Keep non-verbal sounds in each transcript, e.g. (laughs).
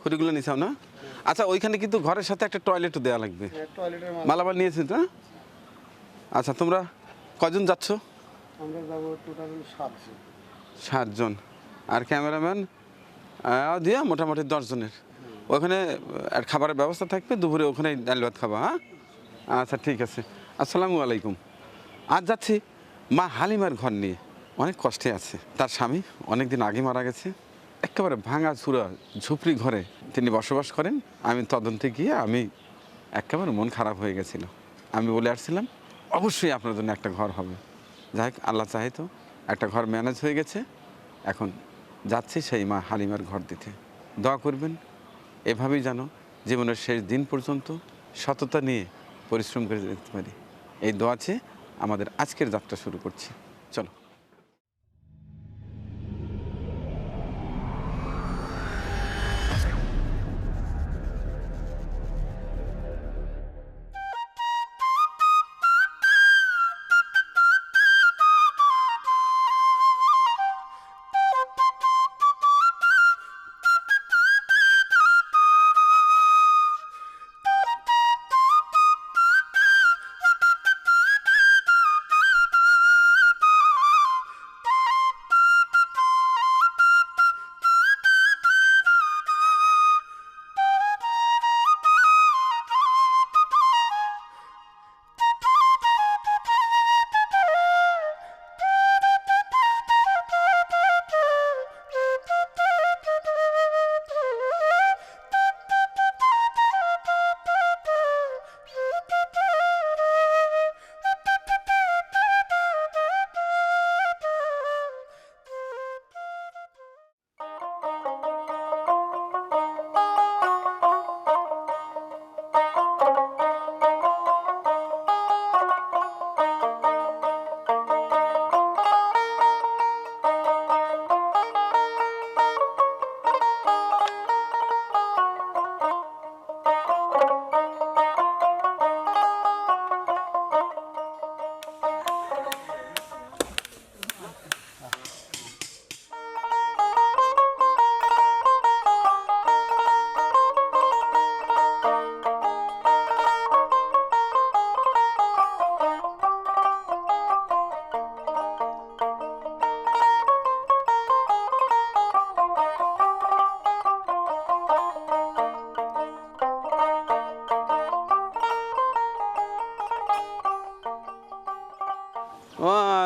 খুঁটিগুলো নিছাও না? আচ্ছা ওইখানে কিন্তু ঘরের সাথে একটা টয়লেটও দেওয়া লাগবে। মালামাল নিয়েছেন না? আচ্ছা তোমরা কজন যাচ্ছ? আমরা যাব টোটাল সাতজন। সাতজন। আর ক্যামেরাম্যান? দিয়ে মোটামুটি দশজনের। ওখানে আর খাবারের ব্যবস্থা থাকবে দুপুরে ওখানে ডাল ভাত খাবা হ্যাঁ? আচ্ছা ঠিক আছে। আসসালামু আলাইকুম। আজ যাচ্ছি মা হালিমার ঘর নিয়ে। অনেক কষ্টে আছে। তার স্বামী অনেক দিন আগে মারা গেছে। একেবারে ভাঙা চূড়া ঝুপড়ি ঘরে তিনি বসবাস করেন, আমি তদন্তে গিয়ে আমি একেবারে মন খারাপ হয়ে গেছিল। আমি বলে আসছিলাম, অবশ্যই আপনার জন্য একটা ঘর হবে। যাই হোক, আল্লাহ চাহে তো একটা ঘর ম্যানেজ হয়ে গেছে। এখন যাচ্ছি সেই মা হালিমার ঘর দিতে। দোয়া করবেন, এভাবেই যেন জীবনের শেষ দিন পর্যন্ত সততা নিয়ে পরিশ্রম করে যেতে পারি। এই দোয়া চেয়ে আমাদের আজকের যাত্রা শুরু করছি।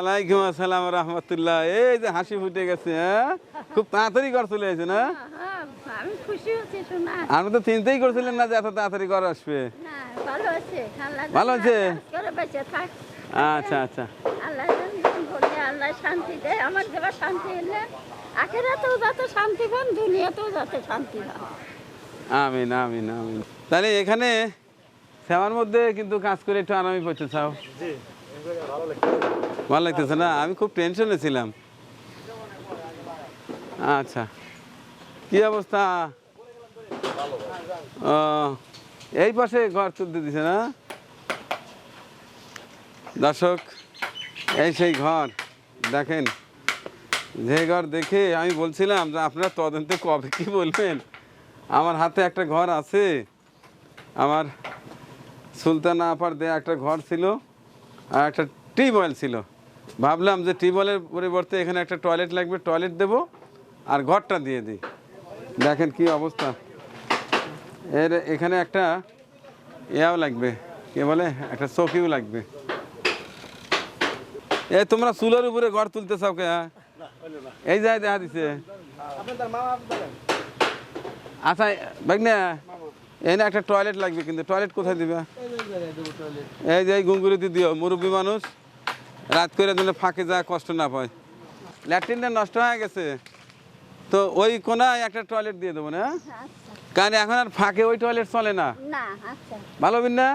ওয়ালাইকুম আসসালাম রহমতুল্লাহ। এই যে হাসি ফুটে গেছে হ্যাঁ? খুব তাড়াতাড়ি ঘর চলে এসে না? হ্যাঁ, আমি খুশি হচ্ছি শোনা। আমি তো চিন্তাই করছিলেন না যে এত তাড়াতাড়ি ঘর আসবে। ভালো আছে আল্লাহ ভালো আছে? করে বেঁচে থাক। আচ্ছা আচ্ছা। আল্লাহ বলে আল্লাহ শান্তি দেয়। আমার দেওয়া শান্তি এলে আখেরাতেও যাতে শান্তি পান দুনিয়াতেও যাতে শান্তি আমিন আমিন আমিন। তাহলে এখানে মধ্যে কিন্তু কাজ করে একটু আরামই পড়তে চাও? ভালো লাগতেছে না? আমি খুব টেনশনে ছিলাম। আচ্ছা। কি অবস্থা? এই পাশে ঘর তুলতে দিছে না? দর্শক, এই সেই ঘর, দেখেন। যে ঘর দেখে আমি বলছিলাম যে আপনারা তদন্তে কবে কি বলবেন? আমার হাতে একটা ঘর আছে। আমার সুলতানা আপার দেয়া একটা ঘর ছিল, আর একটা টিউবওয়েল ছিল। ভাবলাম যে টিউবওয়েলের পরিবর্তে এখানে একটা টয়লেট লাগবে টয়লেট দেব আর ঘরটা দিয়ে দিই দেখেন কি অবস্থা এর এখানে একটা ইয়াও লাগবে কে বলে একটা চৌকিও লাগবে এ তোমরা চুলের উপরে ঘর তুলতে চাও কে হ্যাঁ? এই যায় দেখা দিছে আচ্ছা ভাগনা এনে একটা টয়লেট লাগবে কিন্তু টয়লেট কোথায় দিবে এই যে এই গুঙ্গুরিতে দিও মুরব্বী মানুষ রাত করে দিলে ফাঁকে যা কষ্ট না পায়। ল্যাট্রিনটা নষ্ট হয়ে গেছে। তো ওই কোনায় একটা টয়লেট দিয়ে দেবো না আচ্ছা। কারণ এখন আর ফাঁকে ওই টয়লেট চলে না। না আচ্ছা। ভালো বিন না?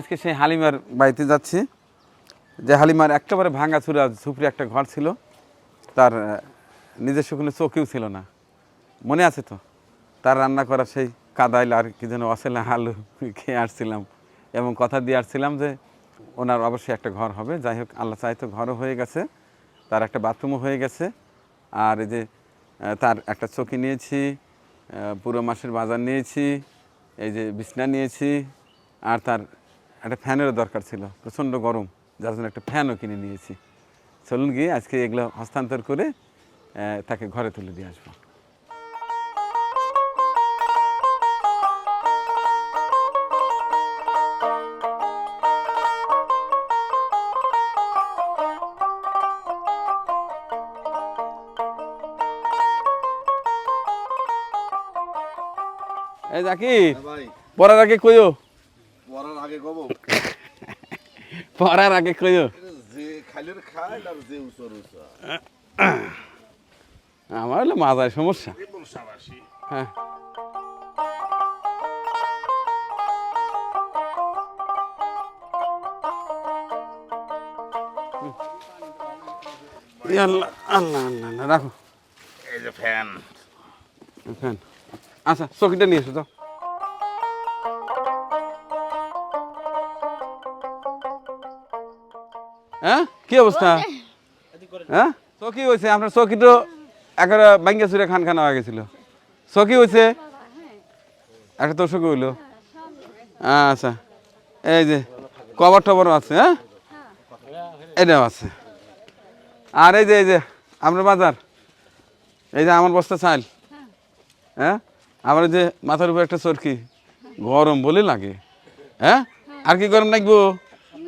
আজকে সেই হালিমার বাড়িতে যাচ্ছি। যে হালিমার একেবারে ভাঙা চুরা ঝুপড়ি একটা ঘর ছিল। তার নিজস্ব কোনো চৌকিও ছিল না। মনে আছে তো? তার রান্না করা সেই কাদাইল আর কি যেন অসেলা আলু খেয়ে আসছিলাম। এবং কথা দিয়ে আসছিলাম যে, ওনার অবশ্যই একটা ঘর হবে। যাই হোক, আল্লাহ চাইতো ঘরও হয়ে গেছে। তার একটা বাথরুমও হয়ে গেছে। আর এই যে তার একটা চৌকি নিয়েছি পুরো মাসের বাজার নিয়েছি, এই যে বিছনা নিয়েছি, আর তার একটা ফ্যানেরও দরকার ছিল প্রচণ্ড গরম যার জন্য একটা ফ্যানও কিনে নিয়েছি। চলুন গিয়ে আজকে এগুলো হস্তান্তর করে তাকে ঘরে তুলে দিয়ে আসব। এই জাকি ভাই। পড়ার আগে কইও। পড়ার আগে কইও। আমার হলো মাজায় সমস্যা। হ্যাঁ। আল্লাহ আল্লাহ আল্লাহ আল্লাহ, রাখো। এই যে ফ্যান। ফ্যান। আচ্ছা চকিটা নিয়ে এসো যাও। হ্যাঁ? কি অবস্থা? হ্যাঁ? চকি হয়েছে আপনার চকি তো একেবারে বাঙ্গা চুরে খান খানা হয়ে গেছিল। চকি হয়েছে একটা তো চকি হইল। আচ্ছা। এই যে কভার টবরও আছে হ্যাঁ? এটাও আছে। আর এই যে এই যে আপনার বাজার এই যে আমার বস্তা চাল হ্যাঁ? আমার এই যে মাথার উপর একটা চরকি গরম বলে লাগে হ্যাঁ? আর কি গরম লাগবো?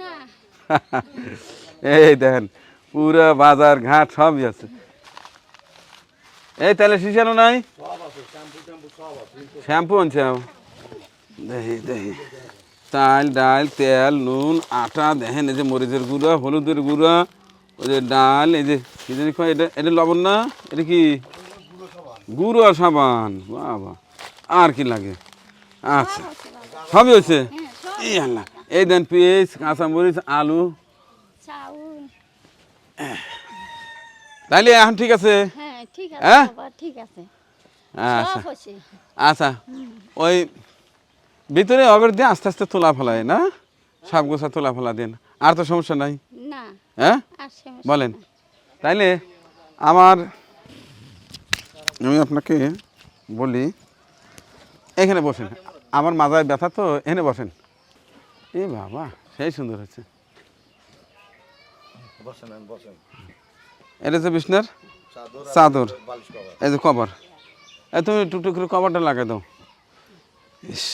না। (laughs) এই দেখেন পুরা বাজার ঘাট সবই আছে। এই তাহলে শিশানো নাই? শ্যাম্পু আনছে দেখি দেখি। চাল ডাল তেল নুন আটা দেখেন এই যে মরিচের গুঁড়া হলুদের গুঁড়া ওই যে ডাল এই যে কি জানি এটা এটা লবণ না? এটা কি? গুঁড়ো সাবান। বাবা আর কি লাগে? আচ্ছা সবই হয়েছে? এই আল্লাহ। এই দেন পেঁয়াজ কাঁচামরিচ আলু চাউল। তাইলে এখন ঠিক আছে? হ্যাঁ ঠিক আছে হ্যাঁ? বাবা ঠিক আছে। আচ্ছা। আচ্ছা। ওই ভিতরে অগর দিয়ে আস্তে আস্তে তোলা ফেলায় না? সব গোছা তোলা ফেলা দেন। আর তো সমস্যা নাই? না। হ্যাঁ? বলেন। তাইলে আমার আমি আপনাকে বলি এখানে বসেন। আমার মাজায় ব্যথা তো এখানে বসেন। এ বাবা সেই সুন্দর হচ্ছে। এটা যে বিষ্ণার? চাদর চাদর। বালিশ কভার। এই যে কভার। এই তুমি টুকটু করে কভারটা লাগাই দাও। ইস।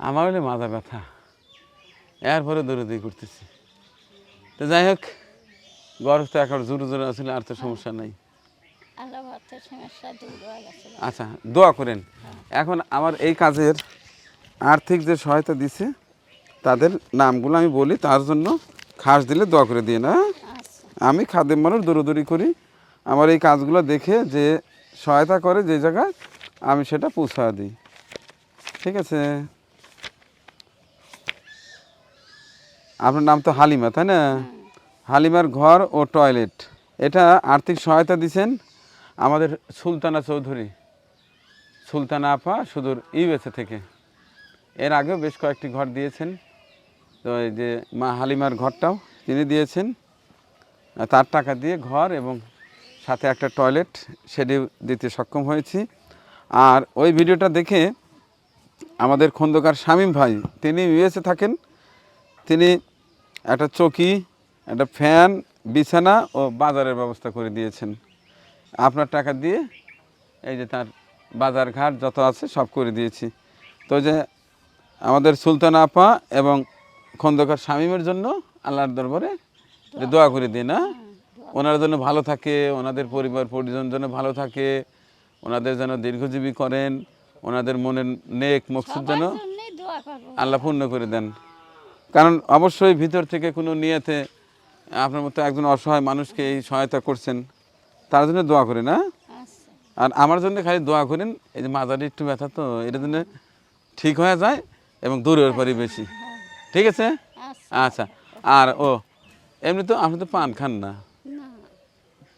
আমার হলে মাথা ব্যথা। এরপরে দৌড়ে করতেছি তো যাই হোক গরম তো এখন জোরে জোরে আসলে আর তো সমস্যা নাই। হয়ে আচ্ছা দোয়া করেন। এখন আমার এই কাজের আর্থিক যে সহায়তা দিছে তাদের নামগুলো আমি বলি, তার জন্য খাস দিলে দোয়া করে দিয়ে না? আমি খাদ্য মানুষ দৌড়দৌড়ি করি। আমার এই কাজগুলো দেখে যে সহায়তা করে যে জায়গায়, আমি সেটা পৌঁছা দিই। ঠিক আছে? আপনার নাম তো হালিমা, তাই না? হালিমার ঘর ও টয়লেট, এটা আর্থিক সহায়তা দিছেন আমাদের সুলতানা চৌধুরী। সুলতানা আপা সুদূর ইউএসএ থেকে। এর আগেও বেশ কয়েকটি ঘর দিয়েছেন। তো এই যে মা হালিমার ঘরটাও তিনি দিয়েছেন। তার টাকা দিয়ে ঘর এবং সাথে একটা টয়লেট সেটি দিতে সক্ষম হয়েছি। আর ওই ভিডিওটা দেখে আমাদের খন্দকার শামীম ভাই, তিনি ইউএসএ থাকেন। তিনি একটা চকি, একটা ফ্যান, বিছানা ও বাজারের ব্যবস্থা করে দিয়েছেন। আপনার টাকা দিয়ে এই যে তার বাজার ঘাট যত আছে সব করে দিয়েছি। তো যে আমাদের সুলতান আপা এবং খন্দকার শামীমের জন্য আল্লাহর দরবারে দোয়া করে দিই না? ওনার জন্য ভালো থাকে ওনাদের পরিবার পরিজন যেন ভালো থাকে ওনাদের যেন দীর্ঘজীবী করেন ওনাদের মনের নেক মকসুদ যেন আল্লাহ পূর্ণ করে দেন। কারণ অবশ্যই ভিতর থেকে কোনো নিয়েতে আপনার মতো একজন অসহায় মানুষকে এই সহায়তা করছেন তার জন্য দোয়া করি না? আচ্ছা। আর আমার জন্য খালি দোয়া করেন এই যে মাজারে একটু ব্যথা তো এটার জন্য ঠিক হয়ে যায় এবং দূরের পরই বেশি ঠিক আছে? আচ্ছা। আচ্ছা। আর ও এমনি তো আপনি তো পান খান না। না।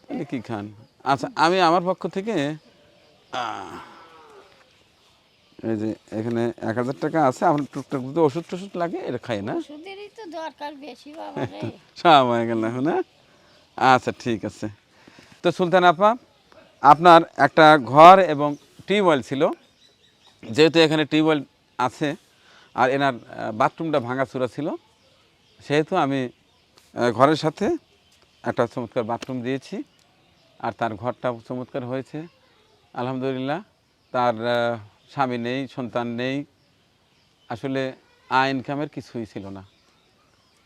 আপনি কি খান? আচ্ছা আমি আমার পক্ষ থেকে এই যে এখানে এক হাজার টাকা আছে আপনার টুকটাক যদি ওষুধ টষুধ লাগে এটা খাই না। (laughs) সব হয়ে গেল এখন হ্যাঁ? আচ্ছা ঠিক আছে। তো সুলতান আপা আপনার একটা ঘর এবং টিউবওয়েল ছিল। যেহেতু এখানে টিউবওয়েল আছে আর এনার বাথরুমটা ভাঙাচুরা ছিল। সেহেতু আমি ঘরের সাথে একটা চমৎকার বাথরুম দিয়েছি। আর তার ঘরটা চমৎকার হয়েছে। আলহামদুলিল্লাহ, তার স্বামী নেই, সন্তান নেই। আসলে আয় ইনকামের কিছুই ছিল না।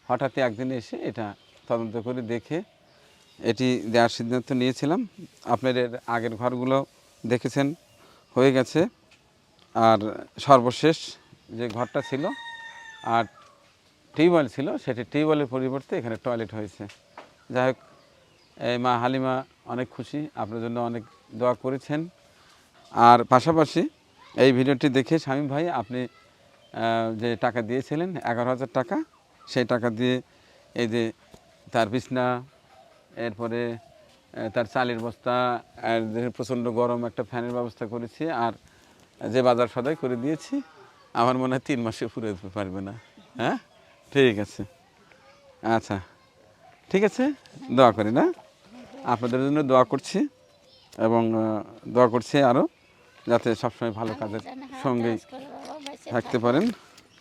হঠাৎ একদিন এসে এটা তদন্ত করে দেখে এটি দেওয়ার সিদ্ধান্ত নিয়েছিলাম। আপনার এর আগের ঘরগুলো দেখেছেন, হয়ে গেছে। আর সর্বশেষ যে ঘরটা ছিল আর টিউবওয়েল ছিল, সেটি টিউবওয়েলের পরিবর্তে এখানে টয়লেট হয়েছে। যাই হোক, এই মা হালিমা অনেক খুশি, আপনার জন্য অনেক দোয়া করেছেন। আর পাশাপাশি এই ভিডিওটি দেখে স্বামী ভাই, আপনি যে টাকা দিয়েছিলেন, এগারো হাজার টাকা, সেই টাকা দিয়ে এই যে তার বিছনা, এরপরে তার চালের বস্তা প্রচণ্ড গরম একটা ফ্যানের ব্যবস্থা করেছি, আর যে বাজার সদাই করে দিয়েছি আমার মনে হয় তিন মাসে ফুরে পুরো পারবে না। হ্যাঁ? ঠিক আছে। আচ্ছা। ঠিক আছে? দোয়া করি না? আপনাদের জন্য দোয়া করছি এবং দোয়া করছি আরও যাতে সবসময় ভালো কাজের সঙ্গেই থাকতে পারেন।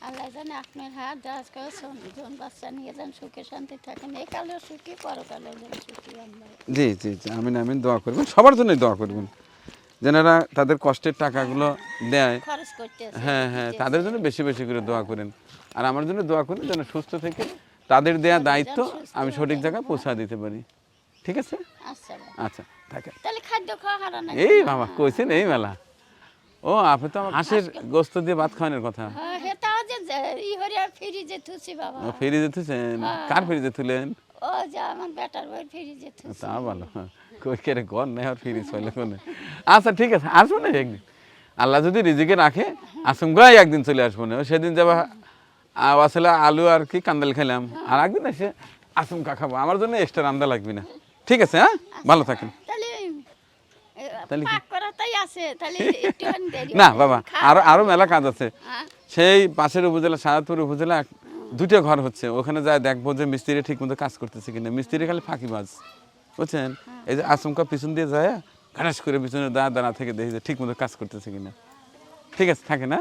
আল্লাহ জানে আপনার হাত দারাজ করে জন বাচ্চা নিয়ে যান সুখে শান্তি থাকেন এই কালেও সুখী পরকালেও যেন সুখী জি জি জি। আমিন আমিন। দোয়া করবেন। সবার জন্যই দোয়া করবেন। যেনারা তাদের কষ্টের টাকাগুলো দেয় হ্যাঁ হ্যাঁ তাদের জন্য বেশি বেশি করে দোয়া করেন। আর আমার জন্য দোয়া করেন যেন সুস্থ থেকে তাদের দেয়া দায়িত্ব আমি সঠিক জায়গায় পৌঁছা দিতে পারি। ঠিক আছে? আচ্ছা আচ্ছা থাকে এই বাবা কইছেন এই মেলা ও আপনি তো আমার হাঁসের গোস্ত দিয়ে ভাত খাওয়ানোর কথা। হেতাও যে যে- ই ফিরিজে থুছি বাবা। ও ফ্রিজে তুলেছেন কার ফ্রিজে তুলেন ও যা আমার বেটার বই তা ভালো। কই কেরে নেই আর ফ্রিজ হইলে কোনে? আচ্ছা ঠিক আছে আসব না একদিন। আল্লাহ যদি রিজিকে রাখে আসুন গাই একদিন চলে আসব না। সেদিন যাবা আসলে আলু আর কি কান্দাল খেলাম। আর একদিন এসে আসমকা খাব। আমার জন্য এক্সট্রা রান্দা লাগবে না। ঠিক আছে হ্যাঁ? ভালো থাকেন। কি? না বাবা আরও আরও মেলা কাজ আছে। সেই পাশের উপজেলা সাহাদপুর উপজেলা দুটো ঘর হচ্ছে। ওখানে যায় দেখব যে মিস্ত্রি ঠিক মতো কাজ করতেছে কিনা। মিস্ত্রি খালি ফাঁকি ফাঁকিবাজ। বুঝছেন? এই যে আচমকা পিছন দিয়ে যায় ঘাস করে পিছনে দাঁড়া দাঁড়া থেকে দেখি যে ঠিক মতো কাজ করতেছে কিনা। ঠিক আছে থাকে না?